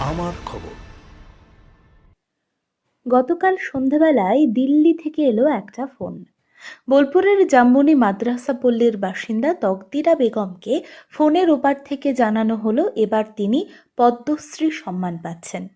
আমার খবর। গতকাল সন্ধ্যাবেলায় দিল্লি থেকে এলো একটা ফোন। বোলপুরের জাম্বনি মাদ্রাসা পল্লীর বাসিন্দা তকদিরা বেগমকে ফোনের ওপার থেকে জানানো হলো, এবার তিনি পদ্মশ্রী সম্মান পাচ্ছেন।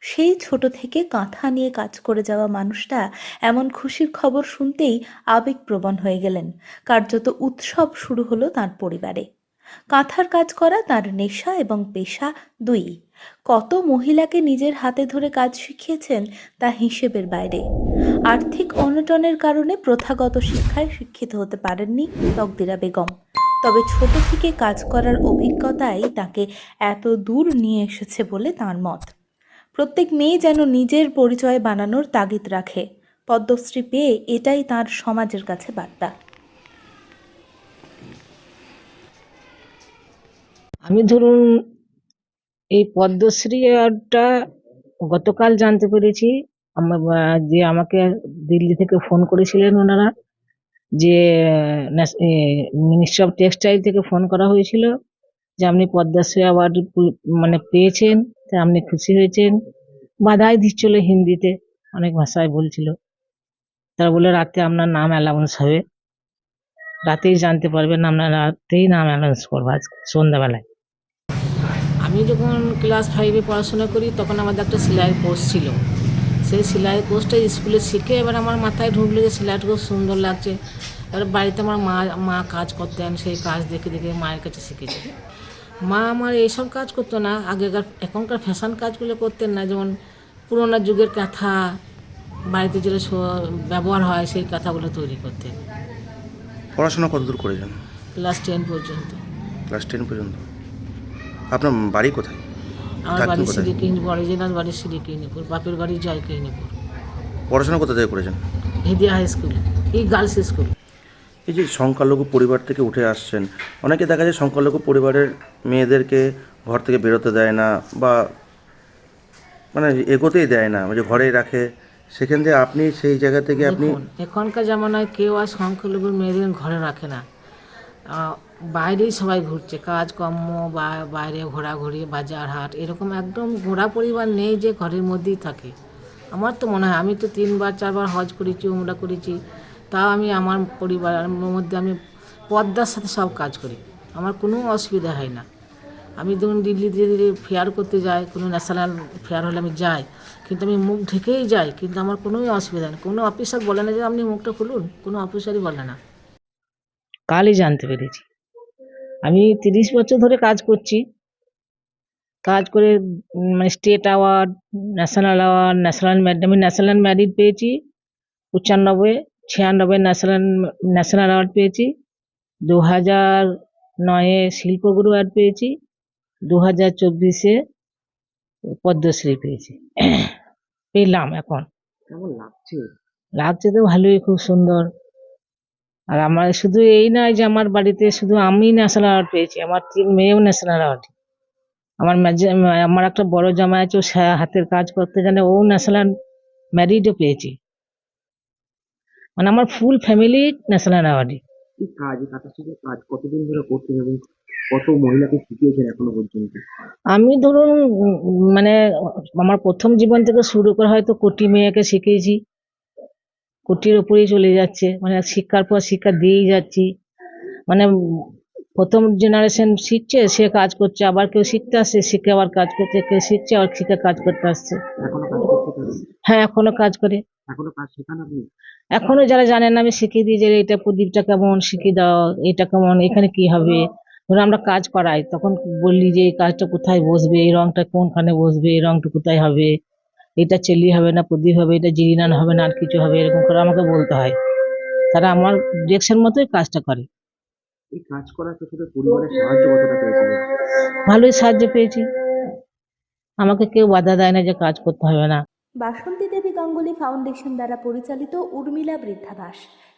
সেই ছোট থেকে কাঁথা নিয়ে কাজ করে যাওয়া মানুষটা এমন খুশির খবর শুনতেই আবেগপ্রবণ হয়ে গেলেন। কার্যত উৎসব শুরু হলো তার পরিবারে। কাঁথার কাজ করা তার নেশা এবং পেশা দুই। কত মহিলাকে নিজের হাতে ধরে কাজ শিখিয়েছেন তা হিসেবের বাইরে। আর্থিক অনটনের কারণে প্রথাগত শিক্ষায় শিক্ষিত হতে পারেননি তকদিরা বেগম। তবে ছোট থেকে কাজ করার অভিজ্ঞতাই তাকে এত দূর নিয়ে এসেছে বলে তার মত। প্রত্যেক মেয়ে যেন নিজের পরিচয় বানানোর তাগিদ রাখে। পদ্মশ্রী পেয়ে এটাই তার সমাজের কাছে বার্তা। আমি ধরুন এই পদ্মশ্রী অ্যাওয়ার্ডটা গতকাল জানতে পেরেছি। আমার যে আমাকে দিল্লি থেকে ফোন করেছিলেন ওনারা যে মিনিস্ট্রি অফ টেক্সটাইল থেকে ফোন করা হয়েছিল যে আপনি পদ্মশ্রী অ্যাওয়ার্ড মানে পেয়েছেন, তা আপনি খুশি হয়েছেন। বাধাই দিচ্ছিল হিন্দিতে, অনেক ভাষায় বলছিল। তারা বলে রাতে আপনার নাম অ্যালাউন্স হবে। রাতেই জানতে পারবেন আমরা রাতেই নাম অ্যানাউন্স করব আজ সন্ধ্যাবেলায়। আমি যখন ক্লাস ফাইভে পড়াশোনা করি তখন আমাদের একটা সেলাইয়ের কোর্স ছিল। সেই সেলাই কোর্সটা স্কুলে শিখে এবার আমার মাথায় ঢুকলো যে সেলাইটা খুব সুন্দর লাগছে। এবার বাড়িতে আমার মা মা কাজ করতেন সেই কাজ দেখে দেখে মায়ের কাছে শিখেছি। মা আমার এইসব কাজ করতো না আগেকার এখনকার ফ্যাশন কাজগুলো করতেন না। যেমন পুরোনো যুগের কাঁথা বাড়িতে যেটা ব্যবহার হয় সেই কাঁথাগুলো তৈরি করতেন। পড়াশোনা কতদূর করেছেন? ক্লাস টেন পর্যন্ত। ক্লাস টেন পর্যন্ত? আপনার বাড়ি কোথায়? আমার বাড়ি কোথায়? সিরিকিনিপুর অরিজিনাল বাড়ি সিরিকিনিপুর বাপের বাড়ি জয়কিনিপুর পড়াশোনা কোথা থেকে করেছেন? হেদিয়া হাই স্কুল এই গার্লস স্কুল। এই যে সংখ্যালঘু পরিবার থেকে উঠে আসছেন অনেকে দেখা যায় সংখ্যালঘু পরিবারের মেয়েদেরকে ঘর থেকে বেরোতে দেয় না বা মানে এগোতেই দেয় না যে ঘরেই রাখে। সেখান থেকে আপনি সেই জায়গা থেকে আপনি এখনকার জামানায় কেউ আর সংখ্যালঘুর মেয়েদের ঘরে রাখে না। বাইরেই সবাই ঘুরছে, কাজকর্ম, বা বাইরে ঘোরাঘুরি, বাজার হাট, এরকম একদম ঘোরা পরিবার নেই যে ঘরের মধ্যেই থাকে। আমার তো মনে হয়, আমি তো তিনবার, চারবার হজ করেছি, উমরা করেছি, তাও আমি আমার পরিবারের মধ্যে আমি পদ্মার সাথে সব কাজ করি। আমার কোনো অসুবিধা হয় না। আমি ধরুন দিল্লিতে যদি ফেয়ার করতে যাই, কোনো ন্যাশনাল ফেয়ার হলে আমি যাই, কিন্তু আমি মুখ ঢেকেই যাই, কিন্তু আমার কোনোই অসুবিধা নেই। কোনো অফিসার বলে না যে, আপনি মুখটা খুলুন। কোনো অফিসারই বলে না। কালই জানতে পেরেছি। আমি তিরিশ বছর ধরে কাজ করছি। কাজ করে মানে state award national award national আমি ন্যাশনাল ম্যারিট পেয়েছি পঁচানব্বই ছিয়ানব্বই ন্যাশনাল ন্যাশনাল অ্যাওয়ার্ড পেয়েছি দু হাজার নয়ে শিল্পগুরু অ্যাওয়ার্ড পেয়েছি দু হাজার চব্বিশে পদ্মশ্রী পেয়েছি। পেলাম এখন। কেমন লাগছে? লাগছে তো ভালোই খুব সুন্দর। আর আমার শুধু এই নয় যে আমার বাড়িতে শুধু আমি ন্যাশনাল অ্যাওয়ার্ড পেয়েছি আমার তিন মেয়েও ন্যাশনাল অ্যাওয়ার্ড আমার আমার একটা বড় জামাই আছে ও হাতের কাজ করতে জানে ও ন্যাশনাল ম্যারিডও পেয়েছি। মানে আমার ফুল ফ্যামিলি ন্যাশনাল অ্যাওয়ার্ডই কাজ? কাজ কতদিন ধরে করছেন এবং কত মহিলাকে শিখিয়েছেন এখনও পর্যন্ত? আমি ধরুন মানে আমার প্রথম জীবন থেকে শুরু করে হয়তো কোটি মেয়েকে শিখিয়েছি। কোটির উপরেই চলে যাচ্ছে। মানে শিক্ষার পর শিক্ষা দিয়েই যাচ্ছি। মানে প্রথম জেনারেশন শিখছে সে কাজ করছে। আবার কেউ শিখতে আসছে শিখে আবার কাজ করছে। কেউ শিখছে আবার শিখে কাজ করতে আসছে। হ্যাঁ এখনও কাজ করে। এখনও যারা জানেন না আমি শিখিয়ে দিই যে এটা প্রদীপটা কেমন শিখিয়ে দাও এটা কেমন এখানে কি হবে? ধরো আমরা কাজ করাই তখন বললি যে এই কাজটা কোথায় বসবে? এই রংটা কোনখানে বসবে? এই রংটা কোথায় হবে? এটা চেলি হবে না প্রদীপ হবে এটা জিরিনান হবে না আর কিছু হবে এরকম করে আমাকে বলতে হয়। তারা আমার ডিরেকশন মতোই কাজটা করে। এই কাজ করার পরিবারের সাহায্য কতটা পেয়েছিলেন ভালোই সাহায্য পেয়েছি। আমাকে কেউ বাধা দেয় না যে কাজ করতে হবে না। বাসন্তী দেবী গাঙ্গুলি ফাউন্ডেশন দ্বারা পরিচালিত উর্মিলা বৃদ্ধাবাস।